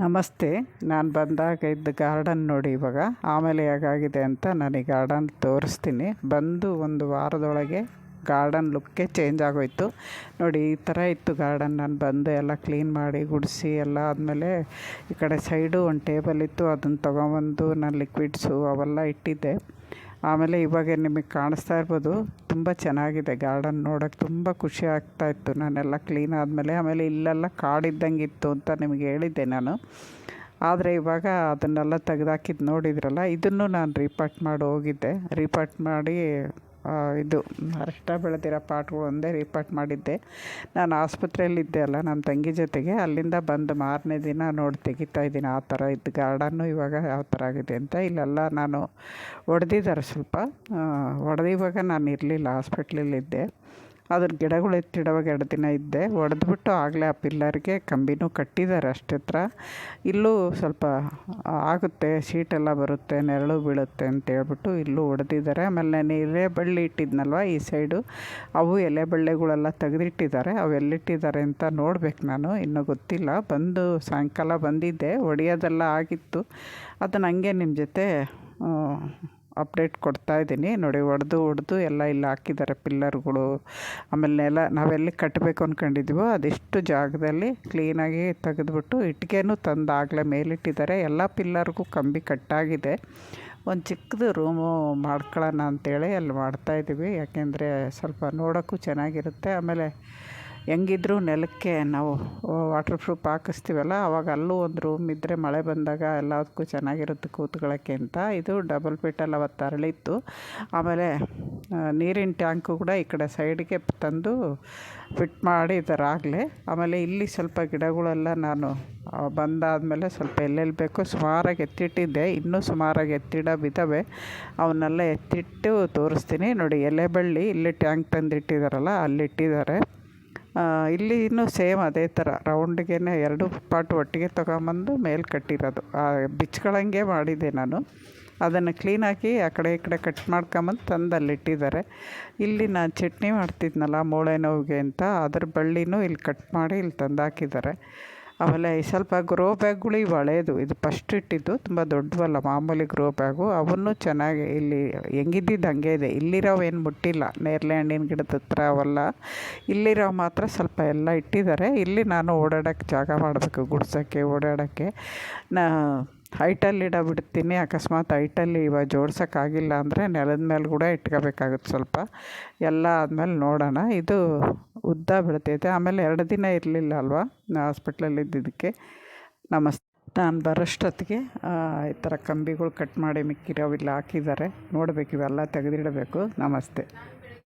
ನಮಸ್ತೆ, ನಾನು ಬಂದಾಗ ಇದ್ದ ಗಾರ್ಡನ್ ನೋಡಿ ಇವಾಗ. ಆಮೇಲೆ ಹೇಗಾಗಿದೆ ಅಂತ ನಾನು ಈ ಗಾರ್ಡನ್ ತೋರಿಸ್ತೀನಿ. ಬಂದು ಒಂದು ವಾರದೊಳಗೆ ಗಾರ್ಡನ್ ಲುಕ್ಕೇ ಚೇಂಜ್ ಆಗೋಯ್ತು. ನೋಡಿ, ಈ ಥರ ಇತ್ತು ಗಾರ್ಡನ್ ನಾನು ಬಂದು ಎಲ್ಲ ಕ್ಲೀನ್ ಮಾಡಿ ಗುಡಿಸಿ ಎಲ್ಲ ಆದಮೇಲೆ ಈ ಕಡೆ ಸೈಡು ಒಂದು ಟೇಬಲ್ ಇತ್ತು. ಅದನ್ನು ತೊಗೊಂಬಂದು ನಾನು ಲಿಕ್ವಿಡ್ಸು ಅವೆಲ್ಲ ಇಟ್ಟಿದ್ದೆ. ಆಮೇಲೆ ಇವಾಗ ನಿಮಗೆ ಕಾಣಿಸ್ತಾ ಇರ್ಬೋದು, ತುಂಬ ಚೆನ್ನಾಗಿದೆ ಗಾರ್ಡನ್ ನೋಡೋಕ್ಕೆ ತುಂಬ ಖುಷಿ ಆಗ್ತಾ ಇತ್ತು ನಾನೆಲ್ಲ ಕ್ಲೀನ್ ಆದಮೇಲೆ, ಆಮೇಲೆ ಇಲ್ಲೆಲ್ಲ ಕಾಡಿದ್ದಂಗೆ ಇತ್ತು ಅಂತ ನಿಮಗೆ ಹೇಳಿದ್ದೆ ನಾನು. ಆದರೆ ಇವಾಗ ಅದನ್ನೆಲ್ಲ ತೆಗೆದಾಕಿದ್ದು ನೋಡಿದ್ರಲ್ಲ, ಇದನ್ನು ನಾನು ರಿಪಾರ್ಟ್ ಮಾಡಿ ಹೋಗಿದ್ದೆ. ರಿಪಾರ್ಟ್ ಮಾಡಿ ಇದು ಅರಿಷ್ಟ ಬೆಳೆದಿರೋ ಪಾಟ್ಗಳು ಒಂದೇ ರೀಪಾಟ್ ಮಾಡಿದ್ದೆ. ನಾನು ಆಸ್ಪತ್ರೆಯಲ್ಲಿದ್ದೆ ಅಲ್ಲ ನಮ್ಮ ತಂಗಿ ಜೊತೆಗೆ. ಅಲ್ಲಿಂದ ಬಂದು ಮಾರನೇ ದಿನ ನೋಡಿ ತೆಗಿತಾ ಇದ್ದೀನಿ, ಆ ಥರ ಇದ್ದ ಗಾರ್ಡನ್ನು ಇವಾಗ ಯಾವ ಥರ ಆಗಿದೆ ಅಂತ. ಇಲ್ಲೆಲ್ಲ ನಾನು ಒಡೆದಿದ್ದಾರೆ ಸ್ವಲ್ಪ. ಒಡೆದಿವಾಗ ನಾನು ಇರಲಿಲ್ಲ ಹಾಸ್ಪಿಟ್ಲಲ್ಲಿದ್ದೆ ಅದ್ರ ಗಿಡಗಳು ಎತ್ತಿಡುವಾಗ ಎರಡು ದಿನ ಇದ್ದೆ. ಒಡೆದ್ಬಿಟ್ಟು ಆಗಲೇ ಆ ಪಿಲ್ಲರ್ಗೆ ಕಂಬಿನೂ ಕಟ್ಟಿದ್ದಾರೆ ಅಷ್ಟತ್ರ ಇಲ್ಲೂ ಸ್ವಲ್ಪ ಆಗುತ್ತೆ ಶೀಟೆಲ್ಲ ಬರುತ್ತೆ, ನೆರಳು ಬೀಳುತ್ತೆ ಅಂತ ಹೇಳ್ಬಿಟ್ಟು ಇಲ್ಲೂ ಒಡೆದಿದ್ದಾರೆ. ಆಮೇಲೆ ನಾನು ಬಳ್ಳಿ ಇಟ್ಟಿದ್ನಲ್ವ ಈ ಸೈಡು. ಅವು ಎಲೆ ಬಳ್ಳಿಗಳೆಲ್ಲ ತೆಗೆದಿಟ್ಟಿದ್ದಾರೆ. ಅವು ಎಲ್ಲಿಟ್ಟಿದ್ದಾರೆ ಅಂತ ನೋಡ್ಬೇಕು ನಾನು. ಇನ್ನೂ ಗೊತ್ತಿಲ್ಲ. ಬಂದು ಸಾಯಂಕಾಲ ಬಂದಿದ್ದೆ. ಒಡೆಯೋದೆಲ್ಲ ಆಗಿತ್ತು. ಅದನ್ನು ಹಂಗೆ ನಿಮ್ಮ ಜೊತೆ ಅಪ್ಡೇಟ್ ಕೊಡ್ತಾ ಇದ್ದೀನಿ. ನೋಡಿ, ಒಡೆದು ಒಡೆದು ಎಲ್ಲ ಇಲ್ಲಿ ಹಾಕಿದ್ದಾರೆ ಪಿಲ್ಲರ್ಗಳು. ಆಮೇಲೆ ನೆಲ, ನಾವೆಲ್ಲಿ ಕಟ್ಟಬೇಕು ಅಂದ್ಕೊಂಡಿದ್ದೀವೋ ಅದೆಷ್ಟು ಜಾಗದಲ್ಲಿ ಕ್ಲೀನಾಗಿ ತೆಗೆದುಬಿಟ್ಟು ಇಟ್ಟಿಗೆನೂ ತಂದು ಆಗಲೇ ಮೇಲಿಟ್ಟಿದ್ದಾರೆ. ಎಲ್ಲ ಪಿಲ್ಲರ್ಗೂ ಕಂಬಿ ಕಟ್ಟಾಗಿದೆ. ಒಂದು ಚಿಕ್ಕದು ರೂಮು ಮಾಡ್ಕೊಳ್ಳೋಣ ಅಂತೇಳಿ ಅಲ್ಲಿ ಮಾಡ್ತಾಯಿದ್ದೀವಿ ಯಾಕೆಂದರೆ ಸ್ವಲ್ಪ ನೋಡೋಕ್ಕೂ ಚೆನ್ನಾಗಿರುತ್ತೆ. ಆಮೇಲೆ ಹೆಂಗಿದ್ರು ನೆಲಕ್ಕೆ ನಾವು ವಾಟರ್ ಪ್ರೂಫ್ ಹಾಕಿಸ್ತೀವಲ್ಲ ಆವಾಗ ಅಲ್ಲೂ ಒಂದು ರೂಮ್ ಇದ್ದರೆ ಮಳೆ ಬಂದಾಗ ಎಲ್ಲದಕ್ಕೂ ಚೆನ್ನಾಗಿರುತ್ತೆ ಕೂತ್ಕೊಳ್ಳೋಕ್ಕೆ ಅಂತ. ಇದು ಡಬಲ್ ಪೀಟಲ್ಲಿ ಅವತ್ತು ಅರಳಿತ್ತು. ಆಮೇಲೆ ನೀರಿನ ಟ್ಯಾಂಕು ಕೂಡ ಈ ಕಡೆ ಸೈಡ್ಗೆ ತಂದು ಫಿಟ್ ಮಾಡಿ ಆಗಲೇ ಆಮೇಲೆ ಇಲ್ಲಿ ಸ್ವಲ್ಪ ಗಿಡಗಳೆಲ್ಲ ನಾನು ಬಂದಾದ ಬಂದಾದಮೇಲೆ ಸ್ವಲ್ಪ ಎಲ್ಲೆಲ್ಲಿ ಬೇಕೋ ಸುಮಾರಾಗಿ ಎತ್ತಿಟ್ಟಿದ್ದೆ. ಇನ್ನೂ ಸುಮಾರಾಗಿ ಎತ್ತಿಡೋವಿದ್ದಾವೆ ಅವನ್ನೆಲ್ಲ ಎತ್ತಿಟ್ಟು ತೋರಿಸ್ತೀನಿ. ನೋಡಿ ಎಲೆ ಬಳ್ಳಿ ಇಲ್ಲಿ ಟ್ಯಾಂಕ್ ತಂದಿಟ್ಟಿದ್ದಾರಲ್ಲ ಅಲ್ಲಿ ಇಟ್ಟಿದ್ದಾರೆ ಆ, ಇಲ್ಲಿ ಇನ್ನೂ ಸೇಮ್ ಅದೇ ಥರ. ರೌಂಡ್ಗೆ ಎರಡು ಪಾಟ್ ಒಟ್ಟಿಗೆ ತೊಗೊಂಬಂದು ಮೇಲೆ ಕಟ್ಟಿರೋದು. ಆ, ಬಿಚ್ಕೊಳಂಗೆ ಮಾಡಿದ್ದೆ ನಾನು. ಅದನ್ನು ಕ್ಲೀನಾಗಿ ಆ ಕಡೆ ಈ ಕಡೆ ಕಟ್ ಮಾಡ್ಕೊಂಬಂದು ತಂದು ಅಲ್ಲಿಟ್ಟಿದ್ದಾರೆ ಇಲ್ಲಿ ನಾನು ಚಟ್ನಿ ಮಾಡ್ತಿದ್ನಲ್ಲ ಮೂಳೆ ನೋವಿಗೆ ಅಂತ. ಅದ್ರ ಬಳ್ಳಿನೂ ಇಲ್ಲಿ ಕಟ್ ಮಾಡಿ ಇಲ್ಲಿ ತಂದು ಹಾಕಿದ್ದಾರೆ ಆಮೇಲೆ ಈ ಸ್ವಲ್ಪ ಗ್ರೋ ಬ್ಯಾಗ್ಗಳು ಇವು ಹಳೇದು ಇದು ಫಸ್ಟ್ ಇಟ್ಟಿದ್ದು ತುಂಬ ದೊಡ್ಡವಲ್ಲ, ಮಾಮೂಲಿ ಗ್ರೋ ಬ್ಯಾಗು ಅವನ್ನು ಚೆನ್ನಾಗಿ ಇಲ್ಲಿ ಹೆಂಗಿದ್ದಿದ್ದು ಹಂಗೆ ಇದೆ. ಇಲ್ಲಿರೋವು ಏನು ಮುಟ್ಟಿಲ್ಲ. ನೇರಳೆ ಹಣ್ಣಿನ ಗಿಡದ ಹತ್ರ ಅವೆಲ್ಲ. ಇಲ್ಲಿರೋ ಮಾತ್ರ ಸ್ವಲ್ಪ ಎಲ್ಲ ಇಟ್ಟಿದ್ದಾರೆ. ಇಲ್ಲಿ ನಾನು ಓಡಾಡೋಕ್ಕೆ ಜಾಗ ಮಾಡಬೇಕು ಗುಡ್ಸೋಕ್ಕೆ, ಓಡಾಡೋಕ್ಕೆ. ನಾ ಹೈಟಲ್ಲಿ ಇಡಬಿಡ್ತೀನಿ, ಅಕಸ್ಮಾತ್ ಹೈಟಲ್ಲಿ ಇವಾಗ ಜೋಡ್ಸೋಕ್ಕಾಗಿಲ್ಲ ಅಂದರೆ ನೆಲದ ಮೇಲೆ ಕೂಡ ಇಟ್ಕೋಬೇಕಾಗುತ್ತೆ ಸ್ವಲ್ಪ. ಎಲ್ಲ ಆದಮೇಲೆ ನೋಡೋಣ. ಇದು ಉದ್ದ ಬೆಳಿತೈತೆ ಆಮೇಲೆ ಎರಡು ದಿನ ಇರಲಿಲ್ಲ ಅಲ್ವಾ ಹಾಸ್ಪಿಟ್ಲಲ್ಲಿ ಇದ್ದಿದ್ದಕ್ಕೆ. ನಮಸ್ತೆ. ನಾನು ಬರೋಷ್ಟೊತ್ತಿಗೆ ಈ ಥರ ಕಂಬಿಗಳು ಕಟ್ ಮಾಡಿ ಮಿಕ್ಕಿರೋವಿಲ್ಲ ಹಾಕಿದ್ದಾರೆ. ನೋಡಬೇಕು, ಇವೆಲ್ಲ ತೆಗೆದಿಡಬೇಕು. ನಮಸ್ತೆ.